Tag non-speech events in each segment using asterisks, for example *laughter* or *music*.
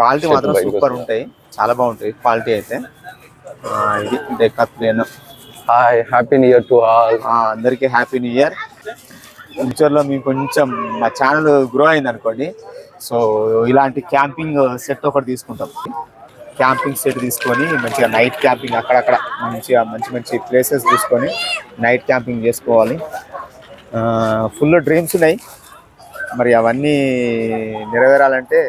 Quality మాత్రం super ఉంటాయి. చాలా బాగుంటాయి క్వాలిటీ అయితే. ఇది Decathlon hi happy new year to all. అందరికీ హ్యాపీ న్యూ ఇయర్. ఫ్యూచర్లో మీకు కొంచెం మా ఛానల్ గ్రో అయింది అనుకోండి సో ఇలాంటి క్యాంపింగ్ సెట్ ఒకటి తీసుకుంటాం. క్యాంపింగ్ సెట్ తీసుకొని మంచిగా నైట్ క్యాంపింగ్ అక్కడక్కడ మంచిగా మంచి మంచి ప్లేసెస్ తీసుకొని నైట్ క్యాంపింగ్ చేసుకోవాలి. ఫుల్ డ్రీమ్స్ ఉన్నాయి. మరి అవన్నీ నెరవేరాలంటే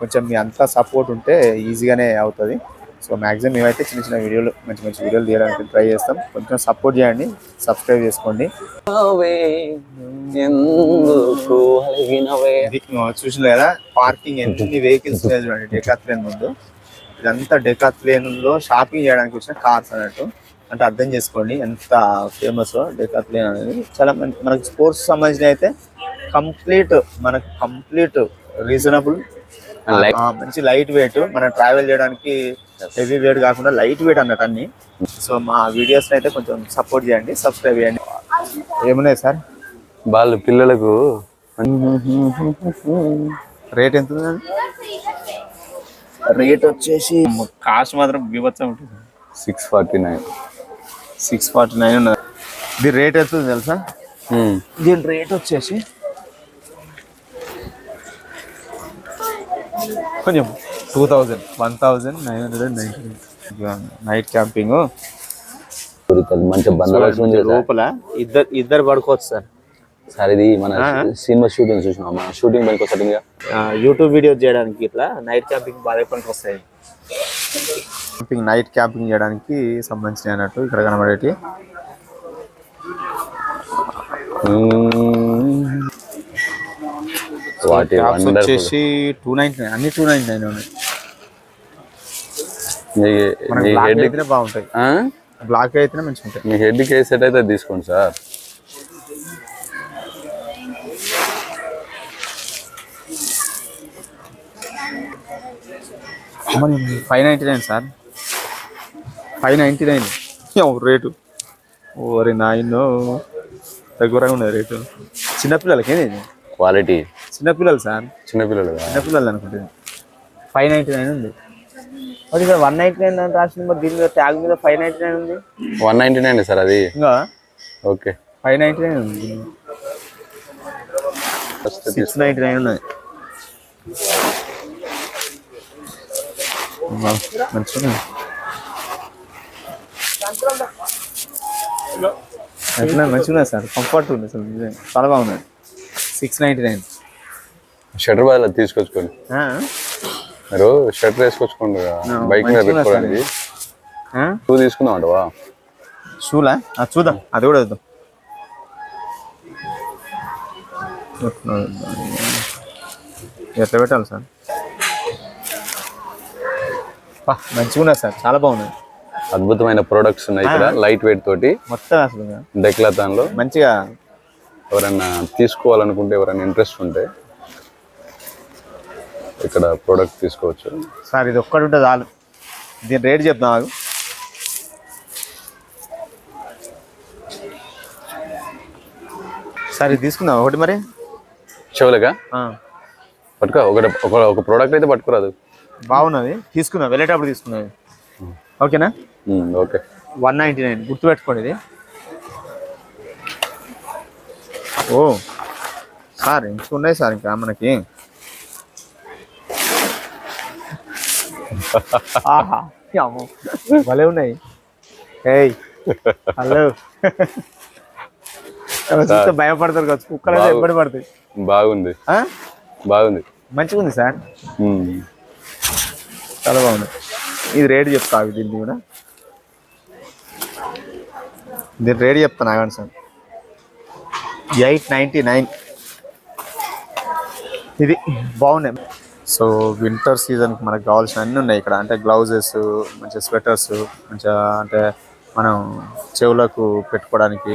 కొంచెం మీ అంతా సపోర్ట్ ఉంటే ఈజీగానే అవుతుంది. సో మ్యాక్సిమం మేమైతే చిన్న చిన్న వీడియోలు మంచి మంచి వీడియోలు తీయడానికి ట్రై చేస్తాం. కొంచెం సపోర్ట్ చేయండి సబ్స్క్రైబ్ చేసుకోండి. చూసిన కదా పార్కింగ్ ఎన్ని వెహికల్స్ చూడండి డెకాత్లేన్ ముందు ఇదంతా డెకాత్లేన్లో షాపింగ్ చేయడానికి వచ్చిన కార్స్ అన్నట్టు. అంటే అర్థం చేసుకోండి ఎంత ఫేమస్ డెకాత్లేన్ అనేది. చాలా మంచి మనకి స్పోర్ట్స్ సంబంధించిన అయితే కంప్లీట్ మనకి కంప్లీట్ రీజనబుల్. మంచి లైట్ వెయిట్. మనం ట్రావెల్ చేయడానికి హెవీ వెయిట్ కాకుండా లైట్ వెయిట్ అన్నట్టు అన్ని. సో మా వీడియోస్ అయితే కొంచెం సపోర్ట్ చేయండి సబ్స్క్రైబ్ చేయండి. ఏమున్నాయి సార్? వాళ్ళు పిల్లలకు రేట్ ఎంత రేట్ వచ్చేసి కాస్ట్ మాత్రం బీభత్సం ఉంటుంది. Six forty nine six forty nine ఉన్నది. దీని రేట్ ఎంత తెలుసా? దీని రేట్ వచ్చేసి కొంచెం two thousand one thousand nine hundred and ninety night camping sir. లోపల ఇద్దరు ఇద్దరు పడుకోవచ్చు సార్. సార్ ఇది మన సినిమా షూటింగ్ చూసినాం మన షూటింగ్ పనికి యూట్యూబ్ వీడియో చేయడానికి ఇట్లా నైట్ క్యాంపింగ్ బాగా పనికి వస్తాయి. క్యాంపింగ్ నైట్ క్యాంపింగ్ చేయడానికి సంబంధించిన అన్నట్టు ఇక్కడ కనబడేటి. వాటి వచ్చేసి టూ నైన్టీ నైన్ అన్ని టూ నైన్టీ నైన్ ఉన్నాయి హెడ్ అయితేనే బాగుంటాయి. బ్లాక్ అయితేనే మంచిగా ఉంటాయి మీ హెడ్కి ఏ సెట్ అయితే తీసుకోండి sir. Five ninety nine sir. Five ninety nine rate. ఓరి నాయనో దగ్గరగా ఉన్నది రేటు. చిన్నపిల్లలకి క్వాలిటీ చిన్నపిల్లలు సార్. చిన్నపిల్లలు చిన్నపిల్లలు అనుకుంటుంది ఫైవ్ నైంటీ నైన్ ఉంది. మరి ఇక్కడ వన్ నైంటీ నైన్ అని రాసింది మరి దీని మీద ట్యాగ్ మీద ఫైవ్ నైంటీ నైన్ ఉంది? వన్ నైన్టీ నైన్ సార్ అది? ఇంకా? ఓకే ఫైవ్ నైంటీ నైన్ ఉంది సిక్స్ నైంటీ నైన్ ఉన్నది మంచిగా మంచిగా సార్. కంఫర్ట్ ఉంది నిజంగా. చాలా బాగున్నది సిక్స్ నైంటీ నైన్ షటర్ బాగా తీసుకొచ్చుకోండి. మీరు షర్ట్ వేసుకొచ్చుకోండి బైక్ మీద పెట్టుకోవడానికి టూ తీసుకుందాం అంటవా షూలా? అది చూద్దాం. అది కూడా చూద్దాం ఎట్లా పెట్టాలి సార్? మంచిగా ఉన్నది సార్. చాలా బాగున్నది అద్భుతమైన ప్రొడక్ట్స్ ఉన్నాయి ఇక్కడ లైట్ వెయిట్ తోటి. మొత్తం అసలు. డెక్లాథాన్లో మంచిగా. ఎవరైనా తీసుకోవాలనుకుంటే ఎవరైనా ఇంట్రెస్ట్ ఉంటే. ఇక్కడ ప్రోడక్ట్ తీసుకోవచ్చు. సార్ ఇది ఒక్కటి ఉంటే చాలు. దీని రేట్ చెప్తాం నాకు సార్ ఇది తీసుకుందాం ఒకటి మరి. చెవులుగా పట్టుకో ఒకటి ఒక ఒక ప్రోడక్ట్ అయితే పట్టుకోరాదు. బాగున్నది. తీసుకుందాం వెళ్ళేటప్పుడు తీసుకుందాం. ఇది. ఓకేనా ఓకే. వన్ నైంటీ నైన్ గుర్తుపెట్టుకోండి ఇది. ఓ సార్ ఇంకా ఉన్నాయి సార్ ఇంకా మనకి. *laughs* ఆహా భలే ఉన్నాయి. ఏయ్ హలో. చూస్తే భయపడతారు కావచ్చు. కుక్కలు అయితే పడతాయి. బాగుంది? బాగుంది. మంచిగా ఉంది సార్. చాలా బాగుంది. ఇది రేట్ చెప్తా దీన్ని కూడా. దీని రేట్ చెప్తాను ఆగండి సార్. Eight ninety nine. ఇది బాగున్నాయి. సో వింటర్ సీజన్కి మనకు కావాల్సిన అన్నీ ఉన్నాయి ఇక్కడ. అంటే గ్లౌజెస్ మంచిగా స్వెటర్స్ మంచిగా అంటే మనం చెవులకు పెట్టుకోవడానికి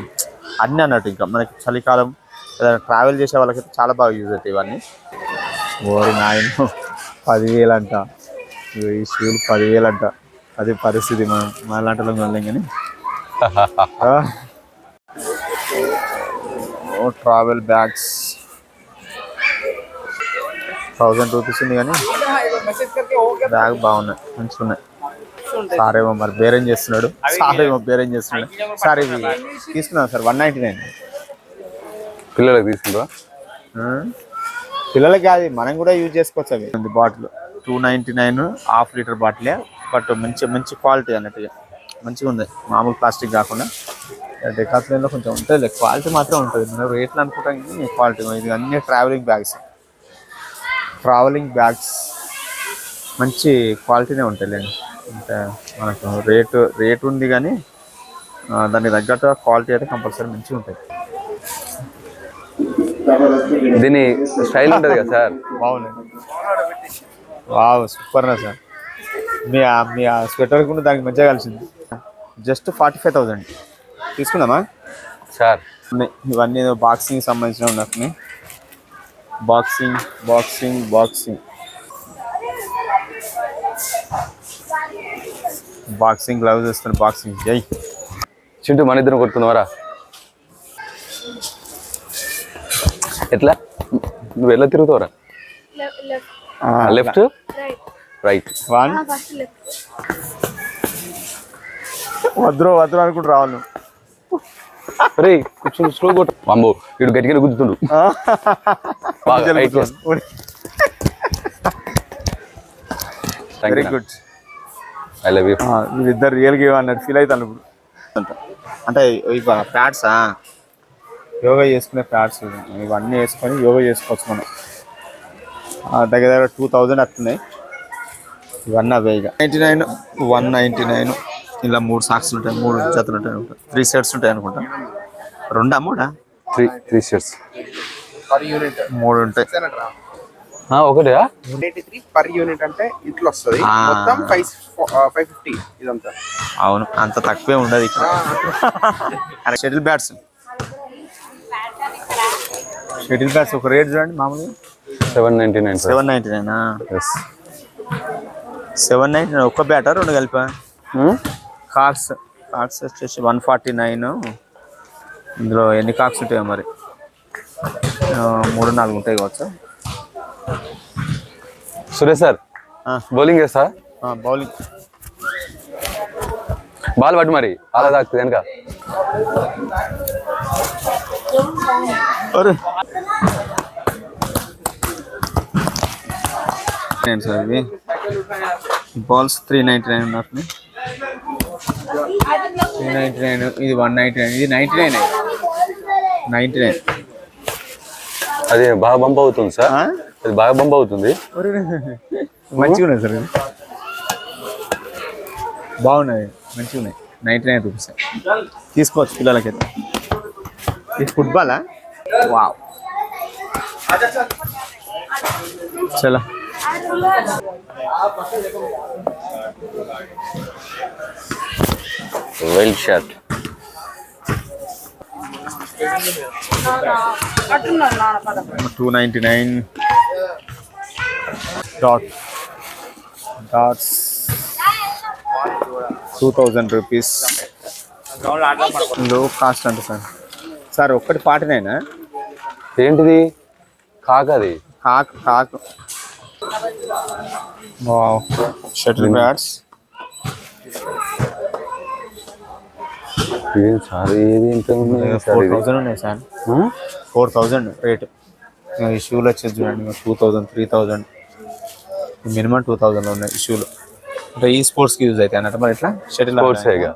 అన్నీ అన్నట్టు ఇంకా. మనకి చలికాలం ఏదైనా ట్రావెల్ చేసే వాళ్ళకైతే చాలా బాగా యూజ్ అవుతాయి ఇవన్నీ. ఓరి నాయన పదివేలు అంట ఈ షూలు పదివేలు అంట అది పరిస్థితి మనం మా లాంటి వాళ్ళం కానీ *laughs* ట్రావెల్ బ్యాగ్స్ థౌజండ్ రూపీస్ ఉంది కానీ బ్యాగ్ బాగున్నాయి మంచిగా ఉన్నాయి సార్ ఏమో మరి బేరేం చేస్తున్నాడు. సార్ ఏమో బేరేం చేస్తున్నాడు. సార్ ఇవి తీసుకున్నాం సార్ వన్ నైంటీ నైన్ పిల్లలకు తీసుకుంటా పిల్లలకి అది మనం కూడా యూజ్ చేసుకోవచ్చు అవి. Bottle. Two ninety nine half litre బాటిలే but మంచి మంచి క్వాలిటీ అన్నట్టుగా. మంచిగా ఉంది. మామూలు ప్లాస్టిక్ కాకుండా. డెకాత్లైన్లో కొంచెం ఉంటుంది క్వాలిటీ మాత్రం ఉంటుంది. మనం రేట్లు అనుకుంటాం కానీ క్వాలిటీ ఇది అన్ని ట్రావెలింగ్ బ్యాగ్స్ ట్రావెలింగ్ బ్యాగ్స్ మంచి క్వాలిటీనే ఉంటాయిలేండి. అంటే మనకు రేటు రేటు ఉంది కానీ దానికి తగ్గట్టు క్వాలిటీ అయితే కంపల్సరీ మంచిగా ఉంటుంది దీని స్టైల్ ఉంటుంది కదా సార్? బాగుంది. వావ్ సూపర్ నా సార్. మీ మీ స్వెటర్ కూడా దానికి మంచిగా కలిసింది. జస్ట్ ఫార్టీ ఫైవ్ థౌజండ్ తీసుకుందామా? సార్. ఉన్నాయి. ఇవన్నీ బాక్సింగ్ సంబంధించిన ఉన్నట్టున్నాయి boxing boxing boxing boxing gloves వేస్తాను బాక్సింగ్ జై చింటూ మన ఇద్దరం కొట్టుకుందామరా ఎట్లా? నువ్వు ఎలా తిరుగుతావురా? లెఫ్ట్? రైట్. వన్. వద్దు వద్దు అనుకుంటూ రావాలి నువ్వు. రే కొంచెం స్లో కొట్టు. అమ్మో వీడు గట్టిగా గుద్దుతుండు. Very good I love you వీళ్ళిద్దరు రియల్గా ఏమన్నట్టు ఫీల్ అవుతాను ఇప్పుడు. అంటే ఇవి ప్యాడ్సా యోగా చేసుకునే ప్యాడ్స్ ఇవన్నీ వేసుకొని యోగా చేసుకోవచ్చు మనం. దగ్గర దగ్గర టూ థౌజండ్ వస్తున్నాయి ఇవన్నీ అవే ఇక. Ninety nine one ninety nine ఇలా మూడు సాక్స్ ఉంటాయి మూడు జతలు ఉంటాయి అనుకుంటా. త్రీ సెట్స్ ఉంటాయి అనుకుంటా. రెండా మూడా? త్రీ త్రీ షర్ట్స్ మూడు ఉంటాయి. ఒకటా? పర్ యూనిట్ అంటే ఇట్లా వస్తుంది. మొత్తం ఫైవ్ ఫైవ్ ఫిఫ్టీ ఇదంతా. అవును అంత తక్కువే ఉండదు ఇక్కడ. అరే షటిల్ బ్యాట్స్. షటిల్ బ్యాట్స్ ఒక రేట్ చూడండి మామూలుగా. Seven ninety nine seven ninety నైనా ఎస్ సెవెన్ నైంటీ నైన్ ఒక్క బ్యాటా రెండు కలిపా? కార్డ్స్ కార్డ్స్ వచ్చేసి వన్ ఫార్టీ నైన్. ఇందులో ఎన్ని కార్డ్స్ ఉంటాయో మరి? మూడు నాలుగు ఉంటాయి కావచ్చు. సురేష్ సార్. బౌలింగ్ చేస్తా? బౌలింగ్. బాల్ పట్టు మరి అలా తాకుతుంది వెనక. సార్ ఇది? బాల్స్ త్రీ నైంటీ నైన్ ఉన్నట్టు త్రీ నైంటీ నైన్ ఇది వన్ నైంటీ నైన్ ఇది నైంటీ నైన్ నైంటీ నైన్ అది బాగా బంప్ అవుతుంది సార్. అది బాగా బంప్ అవుతుంది. మంచిగా ఉన్నాయి సార్ ఇది బాగున్నాయి మంచిగా ఉన్నాయి. Ninety nine rupees. తీసుకోవచ్చు పిల్లలకైతే. ఇది ఫుట్బాలా వావ్ చలో. Wild shot two ninety nine. Dot dots two thousand రూపీస్లో కాస్ట్ అంట సార్. సార్ ఒక్కటి పాటినైనా? ఏంటిది? కాకది. Cock cock. షటిల్ బ్యాట్స్ ఏం సార్? ఏది ఇంత ఉన్నాయి ఫోర్ ఇది థౌజండ్ ఉన్నాయి సార్? Four thousand rate. ఈ షూలు వచ్చేసి చూడండి two thousand three thousand minimum two thousand ఉన్నాయి షూలు అంటే ఈ స్పోర్ట్స్కి యూజ్ అవుతాయి అన్నట్టు మరి ఇట్లా? షటిల్ స్పోర్ట్స్ ఇక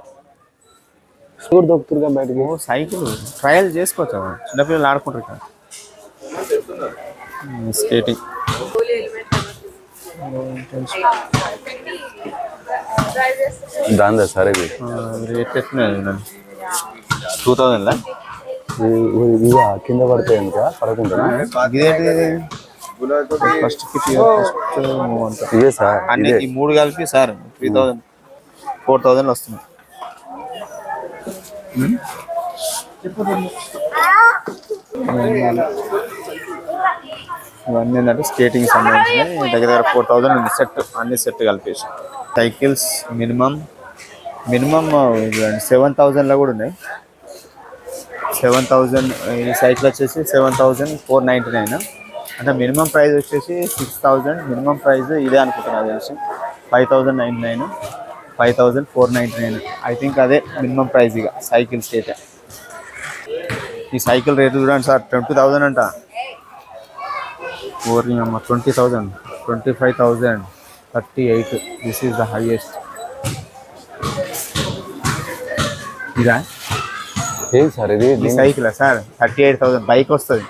స్టోర్ దొరుకుతుందిగా బయటకి? సైకిల్. ట్రయల్ చేసుకోవచ్చు చిన్నపిల్లలు ఆడుకుంటారు ఇక్కడ. స్కేటింగ్. దాందా సార్ ఇది రేట్ ఎట్లున్నాయి టూ ఇది ఇదా? కింద పడితే ఇంకా పడకుండా ఫస్ట్ ఇదే సార్ అన్ని ఈ మూడు కలిపి sir three thousand four thousand వస్తుంది ఇవన్నీ ఏంటంటే స్కేటింగ్ సంబంధించి దగ్గర దగ్గర ఫోర్ థౌజండ్ ఉంది సెట్. అన్ని సెట్ కలిపేసి. సైకిల్స్ మినిమం మినిమమ్ సెవెన్ థౌజండ్లో కూడా ఉన్నాయి. సెవెన్ థౌజండ్ ఈ సైకిల్ వచ్చేసి seven thousand four ninety nine. అంటే మినిమం ప్రైస్ వచ్చేసి సిక్స్ థౌజండ్ మినిమం ప్రైస్ ఇదే అనుకుంటున్నా తెలిసి five thousand ninety nine five thousand four ninety nine. I think అదే మినిమం ప్రైస్ ఇక సైకిల్స్ అయితే. ఈ సైకిల్ రేటు చూడండి సార్ ట్వంటీ థౌజండ్ అంట. ఫోర్ అమ్మ twenty thousand twenty five thousand thirty eight. This is the highest ఇదా? ఏం sir ఇది? ఈ cycle sir? Thirty eight thousand. Bike వస్తుంది?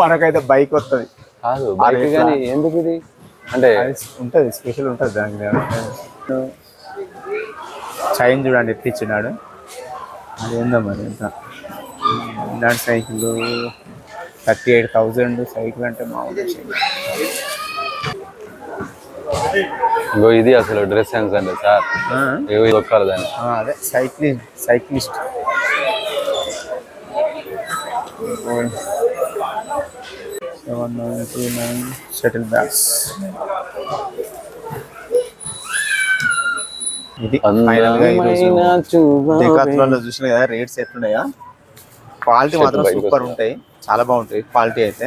మనకైతే బైక్ వస్తుంది. కాదు బైక్? కానీ ఎందుకు ఇది? అంటే ఉంటుంది స్పెషల్ ఉంటుంది దానికి చైన్ చూడండి ఎత్తిచ్చినాడు అది ఏందో మరి ఎంత ఇలాంటి cycle thirty eight thousand cycle అంటే మామూలు ఇగో ఇది అసలు డ్రెస్ సెన్స్ అంటే సార్. దాన్ని. అదే cyclist cyclist. Seven nine three nine shuttle bags. ఇది చూసిన కదా రేట్స్ ఎట్లున్నాయా? క్వాలిటీ మాత్రం సూపర్. ఉంటాయి. చాలా బాగుంటాయి. క్వాలిటీ అయితే.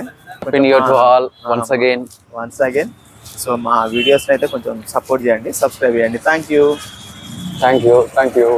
All once again. Once again so మా వీడియోస్ అయితే కొంచెం సపోర్ట్ చేయండి సబ్స్క్రైబ్ చేయండి. Thank you thank you thank you